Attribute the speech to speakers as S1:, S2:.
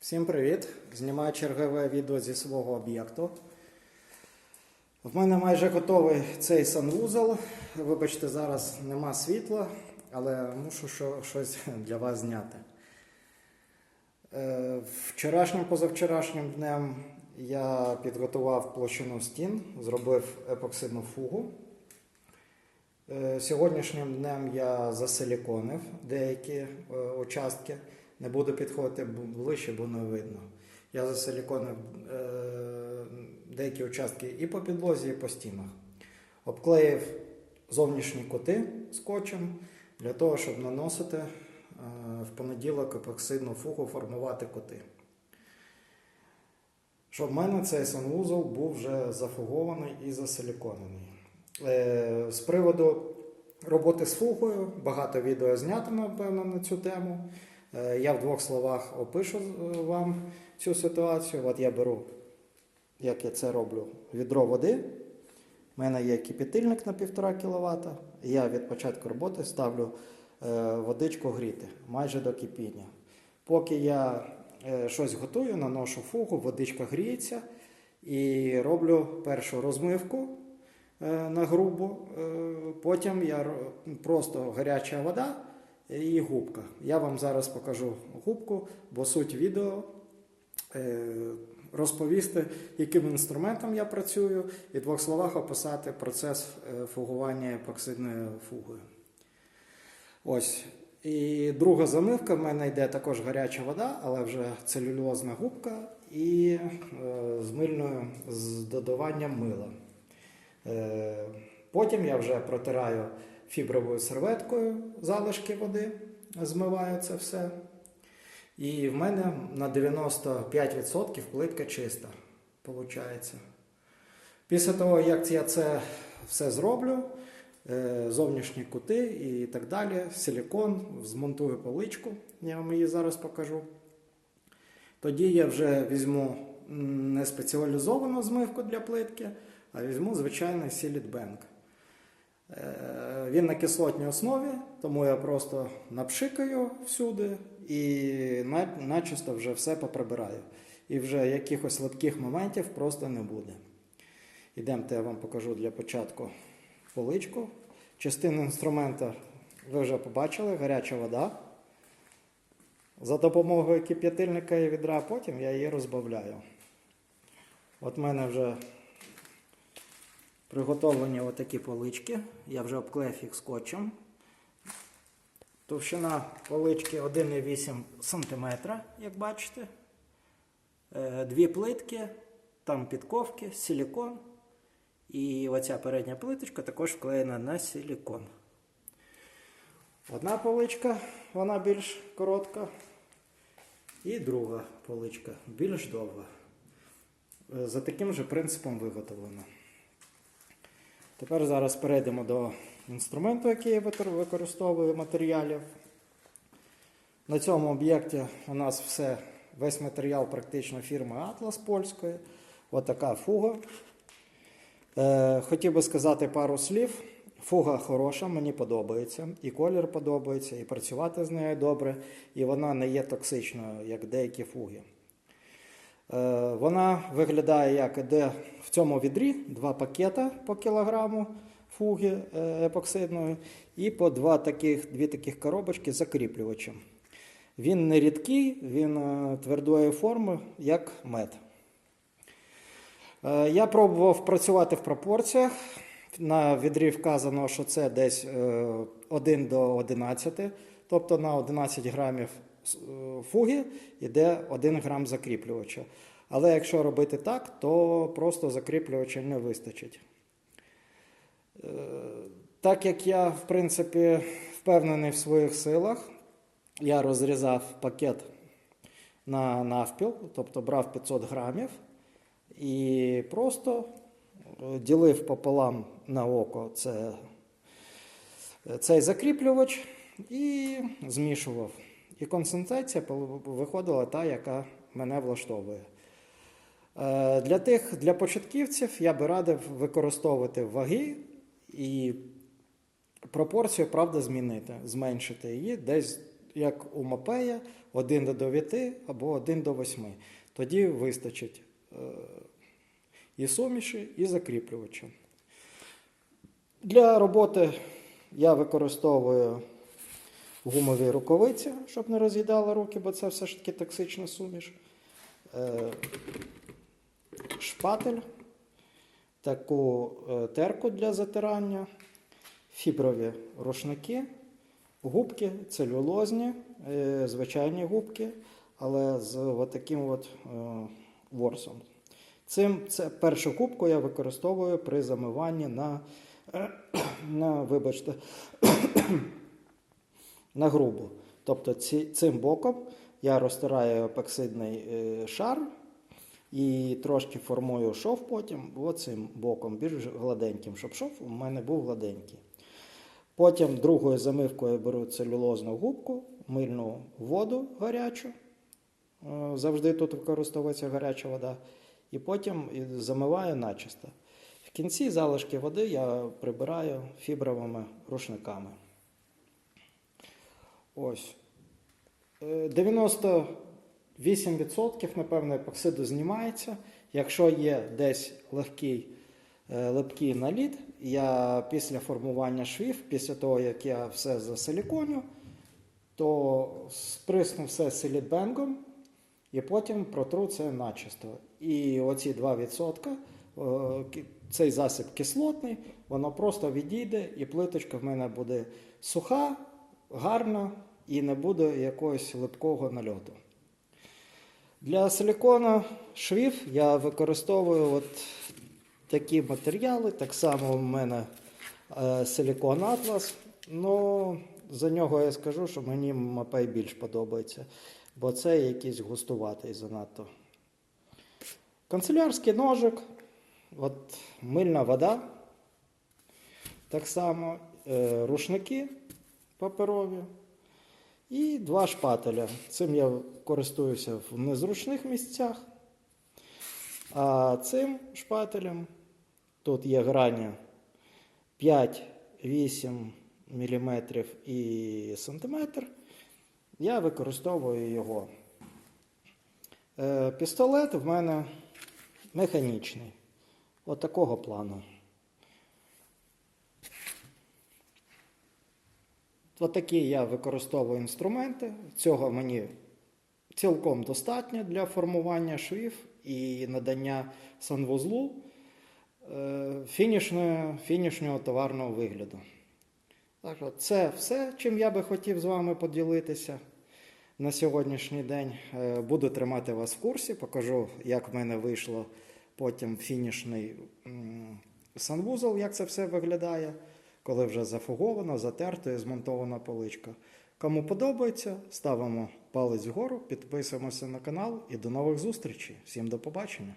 S1: Всім привіт! Знімаю чергове відео зі свого об'єкту. В мене майже готовий цей санвузол. Вибачте, зараз нема світла, але мушу щось для вас зняти. Е, Вчорашнім позавчорашнім днем я підготував площину стін, зробив епоксидну фугу. Е, Сьогоднішнім днем я засиліконив деякі е, участки. Не буду підходити ближче, бо не видно. Я засиліконив е, деякі участки і по підлозі, і по стінах. Обклеїв зовнішні кути скотчем для того, щоб наносити е, в понеділок епоксидну фугу, формувати кути. Щоб в мене цей санвузол був вже зафугований і засиліконений. Е, З приводу роботи з фугою, багато відео знято, напевно, на цю тему. Е, Я в двох словах опишу е, вам цю ситуацію. От я беру, як я це роблю, відро води. У мене є кипятильник на 1,5 кВт. Я від початку роботи ставлю е, водичку гріти майже до кипіння. Поки я щось готую, наношу фугу, водичка гріється і роблю першу розмивку на грубу. Потім я просто гаряча вода і губка. Я вам зараз покажу губку, бо суть відео е, розповісти, яким інструментом я працюю, і в двох словах описати процес е, фугування епоксидною фугою. Ось. І друга замивка в мене йде також гаряча вода, але вже целюлозна губка і е, з мильною з додаванням мила. Потім я вже протираю фібровою серветкою залишки води, змиваю це все. І в мене на 95% плитка чиста. Получається. Після того, як я це все зроблю, е, зовнішні кути і так далі, силікон, змонтую поличку, я вам її зараз покажу. Тоді я вже візьму не спеціалізовану змивку для плитки, а візьму звичайний. Е, Він на кислотній основі, тому я просто напшикаю всюди і начисто вже все поприбираю. І вже якихось липких моментів просто не буде. Ідемте, я вам покажу для початку поличку. Частину інструмента ви вже побачили, гаряча вода. За допомогою кип'ятильника і відра, потім я її розбавляю. От мене вже приготовлені отакі полички. Я вже обклеїв їх скотчем. Товщина полички 1,8 см, як бачите. Е, Дві плитки, там підковки, силікон. І оця передня плиточка також вклеєна на силікон. Одна поличка, вона більш коротка. І друга поличка більш довга. Е, За таким же принципом виготовлена. Тепер зараз перейдемо до інструменту, який я використовую матеріалів. На цьому об'єкті у нас все, весь матеріал практично фірми Atlas польської. Ось така фуга. Е, хотів би сказати пару слів. Фуга хороша, мені подобається, і колір подобається, і працювати з нею добре, і вона не є токсичною, як деякі фуги. Е, Вона виглядає як іде в цьому відрі два пакета по кілограму фуги е, епоксидної і по два таких, дві таких коробочки з закріплювачем. Він не рідкий, він е, твердої форми, як мед. Я пробував працювати в пропорціях. На відрі вказано, що це десь е, 1 до 11, тобто на 11 грамів фуги йде 1 грам закріплювача. Але якщо робити так, то просто закріплювача не вистачить. Е, Так як я, в принципі, впевнений в своїх силах, я розрізав пакет на навпіл, тобто брав 500 грамів і просто е, ділив пополам на око це, цей закріплювач і змішував. І концентрація виходила та, яка мене влаштовує. Е, Для тих, для початківців я би радив використовувати ваги і пропорцію, правда, змінити, зменшити її десь як у Мапея, 1 до 9 або 1 до 8. Тоді вистачить е, і суміші, і закріплювача. Для роботи я використовую гумові рукавиці, щоб не роз'їдали руки, бо це все ж таки токсична суміш. Е, Шпатель, таку е, терку для затирання, фіброві рушники, губки целюлозні, е, звичайні губки, але з отаким от ворсом. Цим, це першу губку я використовую при замиванні на, на вибачте, на грубу. Тобто ці, цим боком я розтираю епоксидний е, шар і трошки формую шов потім оцим боком, більш гладеньким, щоб шов у мене був гладенький. Потім другою замивкою беру целюлозну губку, мильну воду гарячу. Е, Завжди тут використовується гаряча вода. І потім замиваю начисто. В кінці залишки води я прибираю фібровими рушниками. Ось. Е, 98% напевно епоксиду знімається. Якщо є десь легкий е, липкий наліт, я після формування швів, після того як я все засиліконю, то сприсну все силітбенгом і потім протру це начисто. І оці 2%, е, цей засіб кислотний, воно просто відійде, і плиточка в мене буде суха, гарна і не буде якогось липкого нальоту. Для силікона швів я використовую от такі матеріали. Так само в мене е, силікон Атлас. Ну, за нього я скажу, що мені мапей більш подобається, бо це якийсь густуватий занадто. Канцелярський ножик, от мильна вода. Так само е, рушники паперові. І два шпателя. Цим я користуюся в незручних місцях. А цим шпателем тут є грані 5-8 мм і сантиметр. Я використовую його. Е, Пістолет в мене механічний. От такого Отакі я використовую інструменти. Цього мені цілком достатньо для формування швів і надання санвузлу е, фінішного, фінішнього товарного вигляду. Так що це все, чим я би хотів з вами поділитися на сьогоднішній день. Е, Буду тримати вас в курсі, покажу, як в мене вийшло потім фінішний санвузол, як це все виглядає, коли вже зафуговано, затерто і змонтована поличка. Кому подобається, ставимо палець вгору, підписуємося на канал і до нових зустрічей. Всім до побачення!